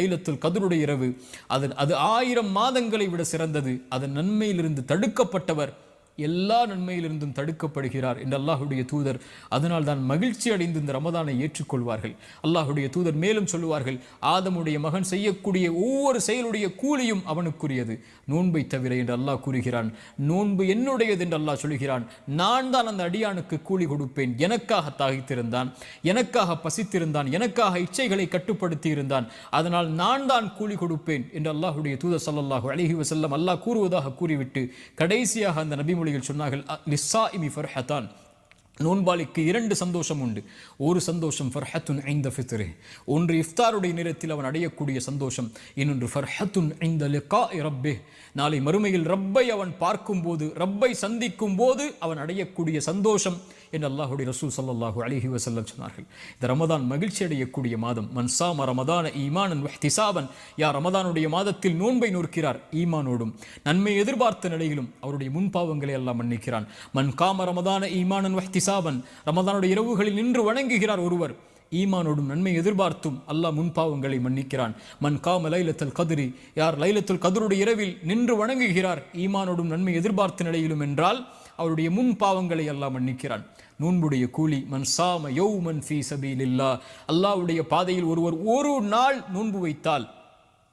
லைலத்துல் கதருடைய இரவு. அது அது ஆயிரம் மாதங்களை விட சிறந்தது. அதன் நன்மையிலிருந்து தடுக்கப்பட்டவர். எல்லா நன்மையிலிருந்தும் தடுக்கப்படுகிறார் என்று அல்லாஹுடைய தூதர். அதனால் தான் மகிழ்ச்சி அடைந்து இந்த ரமதானை ஏற்றுக்கொள்வார்கள். அல்லாஹுடைய தூதர் மேலும் சொல்லுவார்கள் ஆதமுடைய மகன் செய்யக்கூடிய ஒவ்வொரு செயலுடைய கூலியும் அவனுக்குரியது. நோன்பை தவிர என்று அல்லாஹ் கூறுகிறான். நோன்பு என்னுடையது என்று அல்லாஹ் சொல்கிறான். நான் தான் அந்த அடியானுக்கு கூலி கொடுப்பேன். எனக்காக தாகித்திருந்தான். எனக்காக பசித்திருந்தான். எனக்காக இச்சைகளை கட்டுப்படுத்தி இருந்தான் அதனால் நான் தான் கூலி கொடுப்பேன் என்று அல்லாஹுடைய தூதர் சல்லாஹூ அழகி வசல்லம் அல்லாஹ் கூறுவதாக கூறிவிட்டு கடைசியாக அந்த நபிமொழிகள் சொன்னார்கள் லிஸ்ஸா இமி ஃபர்ஹத்தான். நோன்பாளிக்கு இரண்டு சந்தோஷம் உண்டு. ஒரு சந்தோஷம் ஃபர்ஹத்துன் ஐந்த ஃபித்ரு. ஒன்று இஃப்தாருடைய நேரத்தில் அவன் அடையக்கூடிய சந்தோஷம் இன்னொன்று ஃபர்ஹத்துன் ஐந்த லிகா ரப்பே நாளை மறுமையில் ரப்பை அவன் பார்க்கும்போது ரப்பை சந்திக்கும் போது அவன் அடையக்கூடிய சந்தோஷம் என்று அல்லாஹுடைய ரசூல் சல்லாஹு அலிஹி வசல்லம் சொன்னார்கள். இந்த ரமதான் மகிழ்ச்சி அடையக்கூடிய மாதம். மன்சாம ரமதான ஈமானன் வஹ்திசாபன். யார் ரமதானுடைய மாதத்தில் நோன்பை நோக்கிறார் ஈமானோடும். நன்மை எதிர்பார்த்த நிலையிலும் அவருடைய முன்பாவங்களை எல்லாம் மன்னிக்கிறான். மன் காம ரமதான ஈமானன் வஹ்திசாபன் ரமதானுடைய இரவுகளில் நின்று வணங்குகிறார் ஒருவர். ஈமானோடும் நன்மை எதிர்பார்த்தும் அல்லாஹ் முன்பாவங்களை மன்னிக்கிறான். மன் காம லைலத்தல் கதிரி. யார் லைலத்துல் கதருடைய இரவில் நின்று வணங்குகிறார் ஈமானோடும் நன்மை எதிர்பார்த்த நிலையிலும் என்றால் அவருடைய முன் பாவங்களை அல்லாஹ் மன்னிக்கிறான். நோன்புடைய கூலி மன் சாம யௌமன் ஃபீ சபீலில்லா அல்லாவுடைய பாதையில் ஒருவர் ஒரு நாள் நோன்பு வைத்தால்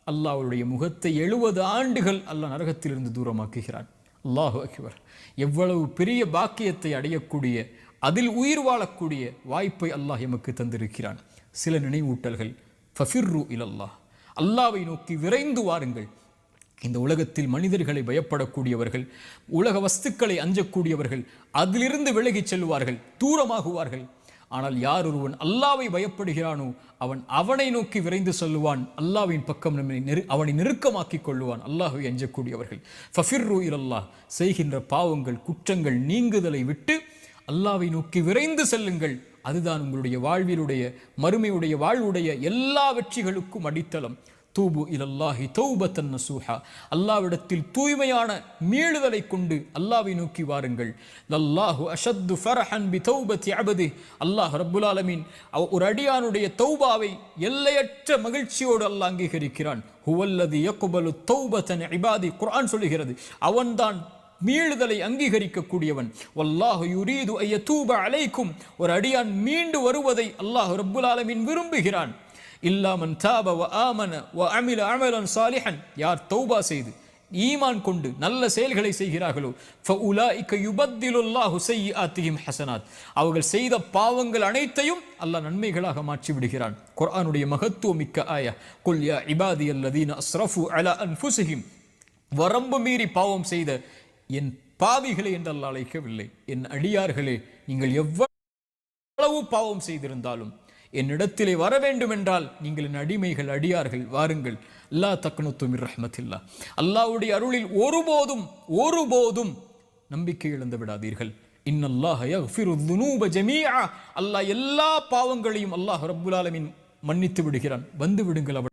அல்லாவுடைய முகத்தை எழுபது ஆண்டுகள் அல்லாஹ் நரகத்திலிருந்து தூரமாக்குகிறான். அல்லாஹு அக்பர். எவ்வளவு பெரிய பாக்கியத்தை அடையக்கூடிய அதில் உயிர் வாழக்கூடிய வாய்ப்பை அல்லாஹ் எமக்கு தந்திருக்கிறான். சில நினைவூட்டல்கள் ஃபஃபிர்ரு இலல்லாஹ். அல்லாவை நோக்கி விரைந்து வாருங்கள். இந்த உலகத்தில் மனிதர்களை பயப்படக்கூடியவர்கள் உலக வஸ்துக்களை அஞ்சக்கூடியவர்கள் அதிலிருந்து விலகிச் செல்வார்கள் தூரமாகுவார்கள். ஆனால் யார் ஒருவன் அல்லாவை பயப்படுகிறானோ அவன் அவனை நோக்கி விரைந்து சொல்லுவான். அல்லாவின் பக்கம் நம்மை நெரு அவனை நெருக்கமாக்கிக் கொள்ளுவான். அல்லாஹை அஞ்சக்கூடியவர்கள். ஃபஃபிர்ரு இலல்லாஹ். செய்கின்ற பாவங்கள் குற்றங்கள் நீங்குதலை விட்டு அல்லாவை நோக்கி விரைந்து செல்லுங்கள். அதுதான் உங்களுடைய வாழ்விலுடைய மறுமையுடைய வாழ்வுடைய எல்லா வெற்றிகளுக்கும் அடித்தளம். தூபு இலல்லாஹி தௌபத்தன் நசூஹா. அல்லாவிடத்தில் தூய்மையான மீளுதலை கொண்டு அல்லாவை நோக்கி வாருங்கள். லல்லாஹு அஷத்து ஃபரஹன் பி தௌபத்தி அபது. அல்லாஹ் ரப்புல் ஆலமீன் ஒரு அடியானுடைய தௌபாவை எல்லையற்ற மகிழ்ச்சியோடு அல்லாஹ் அங்கீகரிக்கிறான். ஹுவல்லது யக்குபலு தௌபத்தன் இபாதி. குரான் சொல்லுகிறது அவன்தான் மீளுதலை அங்கீகரிக்கக்கூடியவன். வல்லாஹு யுரீது ஐயதூப அலைக்கும். ஒரு அடியான் மீண்டு வருவதை அல்லாஹ் ரப்புல் ஆலமீன் விரும்புகிறான். இல்லாமன் தாப வ ஆமன வ அமில அமலன் சாலிஹன் யார் தௌபா செய்து ஈமான் கொண்டு நல்ல செயல்களை செய்கிறார்களோ ஃபஉலாயிக யுபத்திலுல்லாஹு செய்யிஆத்திஹிம் ஹசனாத் அவர்கள் செய்த பாவங்கள் அனைத்தையும் அல்லாஹ் நன்மைகளாக மாற்றி விடுகிறான். குர்ஆனுடைய மகத்துவமிக்க ஆயா. குல் யா இபாதியல்லதீன அஸ்ரஃபு அலா அன்ஃபுஸிஹிம். வரம்பு மீறி பாவம் செய்த என் பாவிகளை என்று அல்லாஹ் அழைக்கவில்லை. என் அடியார்களே நீங்கள் எவ்வளவு பாவம் செய்திருந்தாலும் என்னிடத்திலே வர வேண்டும் என்றால் நீங்கள் என் அடிமைகள் அடியார்கள் வாருங்கள். அல்லா தக்கனத்தும் மிர் ரஹ்மத்தில்லா அருளில் ஒருபோதும் ஒருபோதும் நம்பிக்கை இழந்து விடாதீர்கள். இன்னல்லாஹ ஜமீஆ. அல்லாஹ் எல்லா பாவங்களையும் அல்லாஹ் ரப்புல் ஆலமின் மன்னித்து விடுகிறான். வந்து விடுங்கள் அவன்